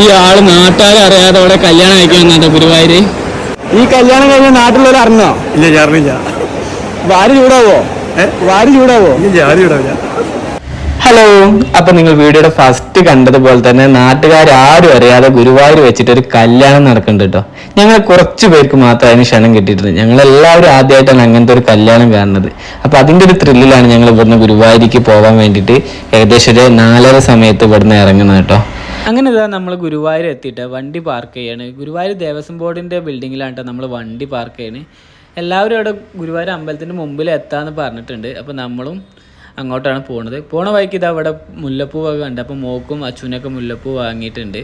ഈ ആൾ നാട്ടുകാരെ അറിയാതെ അവിടെ കല്യാണം കഴിക്കാൻ ഗുരുവായൂര്. ഈ കല്യാണം കഴിഞ്ഞ നാട്ടിലുള്ളവർ അറിഞ്ഞോ? ഇല്ല ഞാൻ അറിഞ്ഞില്ല. വാരി ചൂടാവോ? വാരി ചൂടാവോ? ഇല്ല ആരും ഇടാവില്ല ഹലോ അപ്പൊ നിങ്ങൾ വീഡിയോയുടെ ഫസ്റ്റ് കണ്ടതുപോലെ തന്നെ നാട്ടുകാരും അറിയാതെ ഗുരുവായൂർ വെച്ചിട്ട് ഒരു കല്യാണം നടക്കുന്നുണ്ട് കേട്ടോ ഞങ്ങൾ കുറച്ച് പേർക്ക് മാത്രം അതിന് ക്ഷണം കിട്ടിയിട്ടുണ്ട്. ഞങ്ങൾ എല്ലാവരും ആദ്യമായിട്ടാണ് അങ്ങനത്തെ ഒരു കല്യാണം കാണുന്നത്. അപ്പൊ അതിന്റെ ഒരു ത്രില്ലിലാണ് ഞങ്ങൾ ഇവിടുന്ന് ഗുരുവായൂരിക്ക് പോകാൻ വേണ്ടിയിട്ട് ഏകദേശം ഒരു നാലര സമയത്ത് ഇവിടുന്ന് ഇറങ്ങുന്നത് കേട്ടോ അങ്ങനെ ഇതാ നമ്മൾ ഗുരുവായൂർ എത്തിയിട്ട് വണ്ടി പാർക്ക് ചെയ്യാണ്. ഗുരുവായൂർ ദേവസ്വം ബോർഡിന്റെ ബിൽഡിങ്ങിലാണ് കേട്ടോ നമ്മൾ വണ്ടി പാർക്ക് ചെയ്യണേ. എല്ലാവരും അവിടെ ഗുരുവായൂർ അമ്പലത്തിന്റെ മുമ്പിൽ എത്താന്ന് പറഞ്ഞിട്ടുണ്ട്. അപ്പോൾ നമ്മളും അങ്ങോട്ടാണ് പോകുന്നത് പോണ വഴിക്ക് ഇതാ അവിടെ മുല്ലപ്പൂവൊക്കെ കണ്ട്. അപ്പോൾ മോക്കും അച്ഛനൊക്കെ മുല്ലപ്പൂ വാങ്ങിയിട്ടുണ്ട്.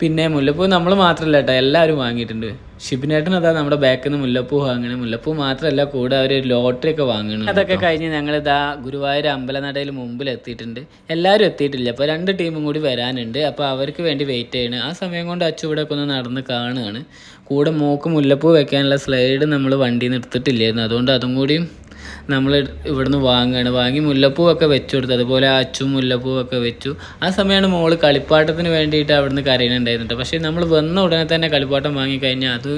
പിന്നെ മുല്ലപ്പൂ നമ്മൾ മാത്രമല്ല കേട്ടോ എല്ലാവരും വാങ്ങിയിട്ടുണ്ട്. ഷിബിനേട്ടൻ അതാ നമ്മുടെ ബാക്കിൽ നിന്ന് മുല്ലപ്പൂ വാങ്ങണം. മുല്ലപ്പൂ മാത്രമല്ല കൂടെ അവർ ലോട്ടറി ഒക്കെ വാങ്ങണം അതൊക്കെ കഴിഞ്ഞ് ഞങ്ങൾ ഇതാ ഗുരുവായൂർ അമ്പലനടയിൽ മുമ്പിൽ എത്തിയിട്ടുണ്ട് എല്ലാവരും എത്തിയിട്ടില്ല. അപ്പോൾ രണ്ട് ടീമും കൂടി വരാനുണ്ട്. അപ്പോൾ അവർക്ക് വേണ്ടി വെയിറ്റ് ചെയ്യണം. ആ സമയം കൊണ്ട് അച്ചു ഇവിടെ ഒക്കെ ഒന്ന് നടന്ന് കാണുകയാണ്. കൂടെ മൂക്ക് മുല്ലപ്പൂ വെക്കാനുള്ള സ്ലൈഡ് നമ്മൾ വണ്ടിയിൽ നിന്ന് എടുത്തിട്ടില്ലായിരുന്നു. അതുകൊണ്ട് അതും കൂടിയും നമ്മൾ ഇവിടുന്ന് വാങ്ങുകയാണ് വാങ്ങി മുല്ലപ്പൂവൊക്കെ വെച്ചു കൊടുത്തു. അതുപോലെ അച്ചും മുല്ലപ്പൂവൊക്കെ വെച്ചു. ആ സമയമാണ് മോൾ കളിപ്പാട്ടത്തിന് വേണ്ടിയിട്ട് അവിടുന്ന് കരയുന്നുണ്ടായിരുന്നത്. പക്ഷേ നമ്മൾ വന്ന ഉടനെ തന്നെ കളിപ്പാട്ടം വാങ്ങിക്കഴിഞ്ഞാൽ അത്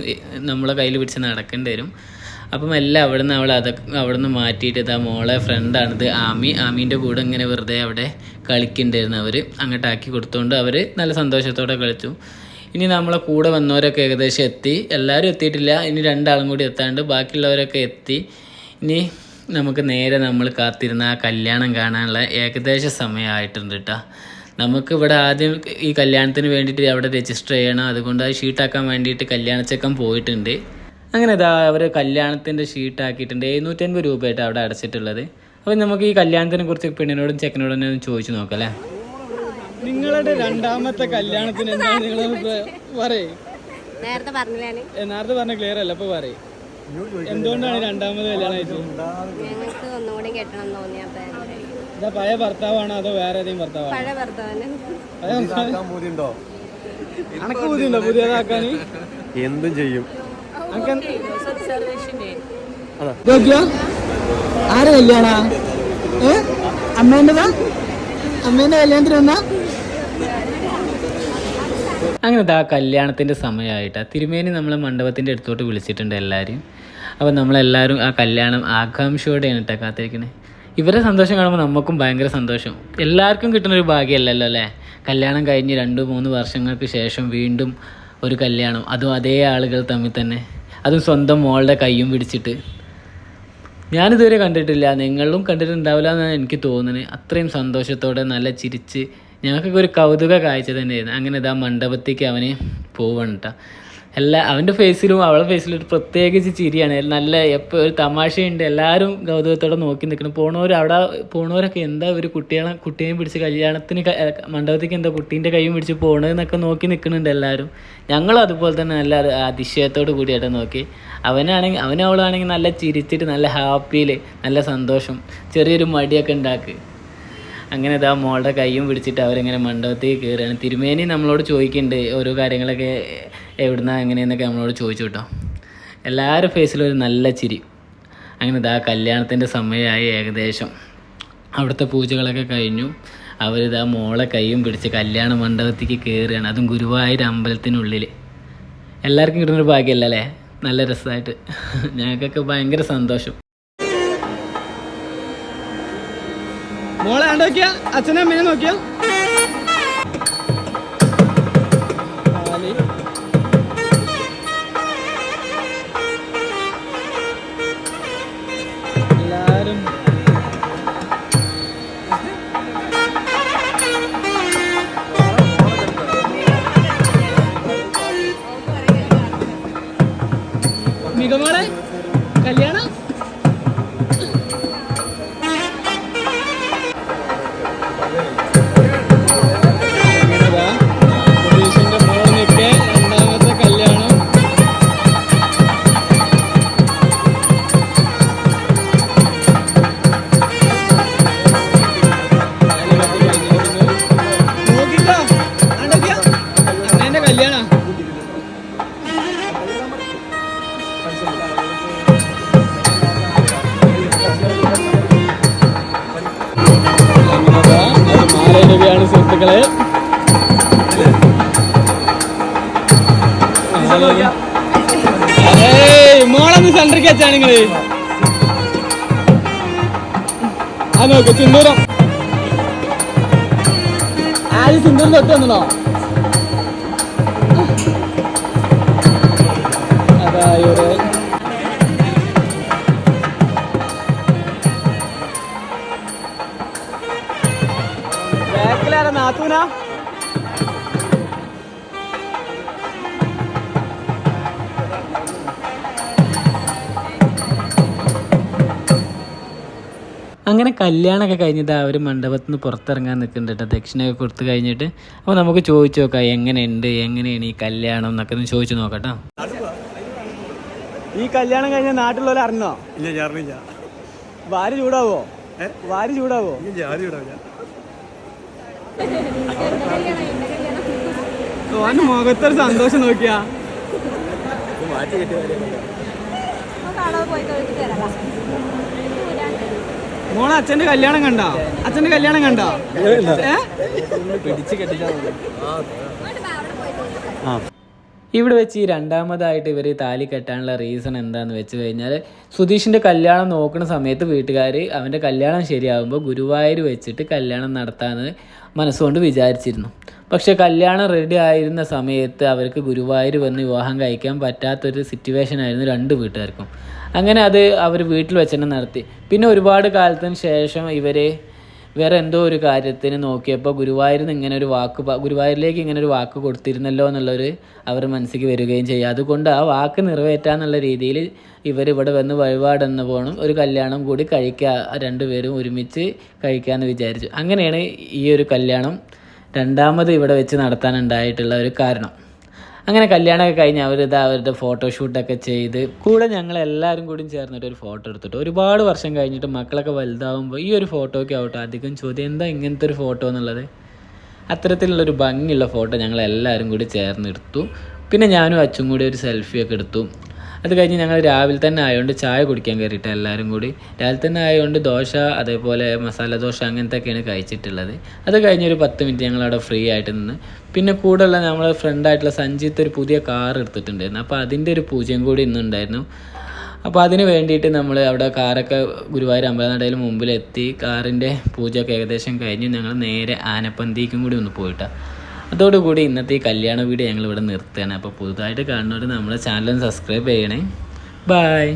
നമ്മളെ കയ്യിൽ പിടിച്ച് നടക്കേണ്ടി വരും. അപ്പം എല്ലാം അവിടുന്ന് അവൾ അതൊക്കെ അവിടുന്ന് മാറ്റിയിട്ട് ഇതാ മോളെ ഫ്രണ്ടാണിത് ആമി. ആമീന്റെ കൂടെ ഇങ്ങനെ വെറുതെ അവിടെ കളിക്കുന്നുണ്ടായിരുന്നു അവർ അങ്ങോട്ടാക്കി കൊടുത്തുകൊണ്ട് അവർ നല്ല സന്തോഷത്തോടെ കളിച്ചു. ഇനി നമ്മളെ കൂടെ വന്നവരൊക്കെ ഏകദേശം എത്തി. എല്ലാവരും എത്തിയിട്ടില്ല. ഇനി രണ്ടാളും കൂടി എത്താണ്ട് ബാക്കിയുള്ളവരൊക്കെ എത്തി. ഇനി നമുക്ക് നേരെ നമ്മൾ കാത്തിരുന്ന ആ കല്യാണം കാണാനുള്ള ഏകദേശ സമയമായിട്ടുണ്ട് കേട്ടോ നമുക്ക് ഇവിടെ ആദ്യം ഈ കല്യാണത്തിന് വേണ്ടിയിട്ട് അവിടെ രജിസ്റ്റർ ചെയ്യണം. അതുകൊണ്ട് അത് ഷീട്ടാക്കാൻ വേണ്ടിയിട്ട് കല്യാണച്ചക്കം പോയിട്ടുണ്ട്. അങ്ങനെ ഇതാ അവർ കല്യാണത്തിന്റെ ഷീട്ടാക്കിയിട്ടുണ്ട് എഴുന്നൂറ്റൻപത് രൂപയായിട്ട് അവിടെ അടച്ചിട്ടുള്ളത്. അപ്പോൾ നമുക്ക് ഈ കല്യാണത്തിനെ കുറിച്ച് പെണ്ണിനോടും ചെക്കനോടും തന്നെ ഒന്ന് ചോദിച്ചു നോക്കല്ലേ അല്ലേ? നിങ്ങളുടെ രണ്ടാമത്തെ കല്യാണത്തിന് എന്താണ് നിങ്ങൾ പറയേ? നേരത്തെ പറഞ്ഞില്ല? നേരത്തെ പറഞ്ഞ ക്ലിയർ അല്ല അപ്പൊ പറയേ. എന്തുകൊണ്ടാണ് രണ്ടാമത് കല്യാണം ഞങ്ങൾക്ക് ഒന്നുകൂടി കെട്ടണം തോന്നിയാ ഇതാ പഴയ ഭർത്താവാണോ അതോ വേറെ ഏതെങ്കിലും ഭർത്താവാണോ? പഴയ ഭർത്താവിന് അനക്ക് ബുദ്ധിയുണ്ടോ പുതിയതാക്കാൻ? എന്തും ചെയ്യും. ആരെ കല്യാണ? അമ്മേന്റെതാ അമ്മേന്റെ കല്യാണത്തിന് വന്നാ? അങ്ങനെ ആ കല്യാണത്തിന്റെ സമയമായിട്ടാണ് തിരുമേനി നമ്മളെ മണ്ഡപത്തിന്റെ അടുത്തോട്ട് വിളിച്ചിട്ടുണ്ട് എല്ലാവരും അപ്പോൾ നമ്മളെല്ലാവരും ആ കല്യാണം ആകാംക്ഷയോടെയാണ് കേട്ടോ കാത്തിരിക്കുന്നത് ഇവരെ സന്തോഷം കാണുമ്പോൾ നമുക്കും ഭയങ്കര സന്തോഷം. എല്ലാവർക്കും കിട്ടുന്ന ഒരു ഭാഗ്യമല്ലല്ലോ അല്ലേ? കല്യാണം കഴിഞ്ഞ് രണ്ട് മൂന്ന് വർഷങ്ങൾക്ക് ശേഷം വീണ്ടും ഒരു കല്യാണം. അതും അതേ ആളുകൾ തമ്മിൽ തന്നെ. അതും സ്വന്തം മോളുടെ കൈയും പിടിച്ചിട്ട്. ഞാനിതുവരെ കണ്ടിട്ടില്ല. നിങ്ങളും കണ്ടിട്ടുണ്ടാവില്ല എന്നാണ് എനിക്ക് തോന്നുന്നത്. അത്രയും സന്തോഷത്തോടെ നല്ല ചിരിച്ച് ഞങ്ങൾക്കൊക്കെ ഒരു കൗതുക കാഴ്ച തന്നെയായിരുന്നു. അങ്ങനെ ഇതാ മണ്ഡപത്തേക്ക് അവന് പോവണം കേട്ടോ എല്ലാ അവന്റെ ഫേസിലും അവളുടെ ഫേസിലും ഒരു പ്രത്യേകിച്ച് ചിരിയാണ്. നല്ല എപ്പോൾ ഒരു തമാശയുണ്ട്. എല്ലാവരും ഗൗതവത്തോടെ നോക്കി നിൽക്കണം പോണവർ അവിടെ പോണവരൊക്കെ എന്താ ഒരു കുട്ടികളെ കുട്ടിയെയും പിടിച്ച് കല്യാണത്തിന് മണ്ഡപത്തേക്ക് എന്താ കുട്ടീന്റെ കൈയും പിടിച്ച് പോണതെന്നൊക്കെ നോക്കി നിൽക്കുന്നുണ്ട് എല്ലാവരും ഞങ്ങളും അതുപോലെ തന്നെ നല്ല അത് അതിശയത്തോട് കൂടിയായിട്ട് നോക്കി. അവനാണെങ്കിൽ അവനവളാണെങ്കിൽ നല്ല ചിരിച്ചിട്ട് നല്ല ഹാപ്പിയിൽ നല്ല സന്തോഷം. ചെറിയൊരു മടിയൊക്കെ ഉണ്ടാക്കി. അങ്ങനെ ഇതാ മോളുടെ കൈയും പിടിച്ചിട്ട് അവരിങ്ങനെ മണ്ഡപത്തിൽ കയറുകയാണ്. തിരുമേനി നമ്മളോട് ചോദിക്കുന്നുണ്ട് ഓരോ കാര്യങ്ങളൊക്കെ എവിടുന്നാ എങ്ങനെയെന്നൊക്കെ നമ്മളോട് ചോദിച്ചു കേട്ടോ. എല്ലാവരുടെ ഫേസിലും ഒരു നല്ല ചിരി. അങ്ങനെ ഇതാ കല്യാണത്തിന്റെ സമയമായി ഏകദേശം. അവിടുത്തെ പൂജകളൊക്കെ കഴിഞ്ഞു. അവരിതാ മോളെ കൈയും പിടിച്ച് കല്യാണ മണ്ഡപത്തേക്ക് കയറുകയാണ്. അതും ഗുരുവായൂർ അമ്പലത്തിനുള്ളിൽ എല്ലാവർക്കും കിട്ടുന്നൊരു ഭാഗ്യമല്ല? അല്ലേ നല്ല രസമായിട്ട്. ഞങ്ങൾക്കൊക്കെ ഭയങ്കര സന്തോഷം. മോളെ നോക്കിയാ അച്ഛനെ അമ്മേനെ നോക്കിയാ? സുഹൃത്തുക്കളെ. മോളൊന്ന് സെൻട്രിക്ക് വെച്ചാണ് നിങ്ങൾ. ആ നോക്ക് ചിന്തൂരം ആര് ചിന്തൂരിൽ തൊട്ട് വന്നോ ബാക്കിലാരാ നാത്തൂനാ. അങ്ങനെ കല്യാണമൊക്കെ കഴിഞ്ഞിട്ട് ആ ഒരു മണ്ഡപത്തിൽ നിന്ന് പുറത്തിറങ്ങാൻ നിൽക്കുന്നുണ്ട് കേട്ടോ. ദക്ഷിണയൊക്കെ കൊടുത്തു കഴിഞ്ഞിട്ട്. അപ്പോൾ നമുക്ക് ചോദിച്ചു നോക്കാം എങ്ങനെയുണ്ട് എങ്ങനെയാണ് ഈ കല്യാണം എന്നൊക്കെ ഒന്ന് ചോദിച്ചു നോക്കട്ടോ ഈ കല്യാണം കഴിഞ്ഞ നാട്ടിലുള്ള അറിഞ്ഞോ? ഇല്ല ഞാൻ അറിഞ്ഞില്ല. ഭാര്യ ചൂടാവോ? വാരി ചൂടാവോ? ഇല്ല ഞാൻ വിടാവില്ല മുഖത്തൊരു സന്തോഷം നോക്കിയാ. മോളെ അച്ഛന്റെ കല്യാണം കണ്ടോ? അച്ഛന്റെ കല്യാണം കണ്ടോ? ഏ? പിടിച്ച് കെട്ടിച്ചാ. ഇവിടെ വെച്ച് ഈ രണ്ടാമതായിട്ട് ഇവർ താലി കെട്ടാനുള്ള റീസൺ എന്താണെന്ന് വെച്ച് കഴിഞ്ഞാൽ സുധീഷിന്റെ കല്യാണം നോക്കുന്ന സമയത്ത് വീട്ടുകാർ അവന്റെ കല്യാണം ശരിയാകുമ്പോൾ ഗുരുവായൂർ വെച്ചിട്ട് കല്യാണം നടത്താമെന്ന് മനസ്സുകൊണ്ട് വിചാരിച്ചിരുന്നു. പക്ഷേ കല്യാണം റെഡി ആയിരുന്ന സമയത്ത് അവർക്ക് ഗുരുവായൂർ വന്ന് വിവാഹം കഴിക്കാൻ പറ്റാത്തൊരു സിറ്റുവേഷൻ ആയിരുന്നു രണ്ട് വീട്ടുകാർക്കും. അങ്ങനെ അത് അവർ വീട്ടിൽ വെച്ച് തന്നെ നടത്തി. പിന്നെ ഒരുപാട് കാലത്തിന് ശേഷം ഇവർ വേറെ എന്തോ ഒരു കാര്യത്തിന് നോക്കിയപ്പോൾ ഗുരുവായൂരിൽ നിന്ന് ഇങ്ങനെ ഒരു വാക്ക് ഗുരുവായൂരിലേക്ക് ഇങ്ങനെ ഒരു വാക്ക് കൊടുത്തിരുന്നല്ലോ എന്നുള്ളൊരു അവർ മനസ്സിലേക്ക് വരികയും ചെയ്യും. അതുകൊണ്ട് ആ വാക്ക് നിറവേറ്റാന്നുള്ള രീതിയിൽ ഇവർ ഇവിടെ വന്ന് വഴിപാടെന്ന പോണം. ഒരു കല്യാണം കൂടി കഴിക്കുക രണ്ടുപേരും ഒരുമിച്ച് കഴിക്കാമെന്ന് വിചാരിച്ചു. അങ്ങനെയാണ് ഈ ഒരു കല്യാണം രണ്ടാമത് ഇവിടെ വെച്ച് നടത്താനുണ്ടായിട്ടുള്ള ഒരു കാരണം. അങ്ങനെ കല്യാണമൊക്കെ കഴിഞ്ഞ് അവരിത് അവരുടെ ഫോട്ടോഷൂട്ടൊക്കെ ചെയ്ത് കൂടെ ഞങ്ങൾ എല്ലാവരും കൂടി ചേർന്നിട്ട് ഒരു ഫോട്ടോ എടുത്തിട്ട് ഒരുപാട് വർഷം കഴിഞ്ഞിട്ട് മക്കളൊക്കെ വലുതാവുമ്പോൾ ഈ ഒരു ഫോട്ടോയ്ക്ക് ആവട്ടെ അധികം ചോദ്യം എന്താ ഇങ്ങനത്തെ ഒരു ഫോട്ടോ എന്നുള്ളത്? അത്തരത്തിലുള്ളൊരു ഭംഗിയുള്ള ഫോട്ടോ ഞങ്ങൾ എല്ലാവരും കൂടി ചേർന്നെടുത്തു. പിന്നെ ഞാനും അച്ഛനും കൂടി ഒരു സെൽഫിയൊക്കെ എടുത്തു. അത് കഴിഞ്ഞ് ഞങ്ങൾ രാവിലെ തന്നെ ആയതുകൊണ്ട് ചായ കുടിക്കാൻ കയറിയിട്ട് എല്ലാവരും കൂടി. രാവിലെ തന്നെ ആയതുകൊണ്ട് ദോശ അതേപോലെ മസാല ദോശ അങ്ങനത്തെയൊക്കെയാണ് കഴിച്ചിട്ടുള്ളത്. അത് കഴിഞ്ഞ് ഒരു പത്ത് മിനിറ്റ് ഞങ്ങൾ അവിടെ ഫ്രീ ആയിട്ട് നിന്ന്. പിന്നെ കൂടെയുള്ള നമ്മളെ ഫ്രണ്ടായിട്ടുള്ള സഞ്ജിത്ത് ഒരു പുതിയ കാർ എടുത്തിട്ടുണ്ടായിരുന്നു. അപ്പോൾ അതിന്റെ ഒരു പൂജയും കൂടി ഇന്നുണ്ടായിരുന്നു. അപ്പോൾ അതിന് വേണ്ടിയിട്ട് നമ്മൾ അവിടെ കാറൊക്കെ ഗുരുവായൂർ അമ്പലനടയിൽ മുമ്പിലെത്തി. കാറിന്റെ പൂജയൊക്കെ ഏകദേശം കഴിഞ്ഞ്. ഞങ്ങൾ നേരെ ആനപ്പന്തിക്കും കൂടി ഒന്ന് പോയിട്ടാണ് അതോടുകൂടി ഇന്നത്തെ ഈ കല്യാണ വീഡിയോ ഞങ്ങൾ ഇവിടെ നിർത്തുകയാണ്. അപ്പോൾ പുതുതായിട്ട് കാണുന്നവർ നമ്മുടെ ചാനൽ സബ്സ്ക്രൈബ് ചെയ്യണേ. ബൈ.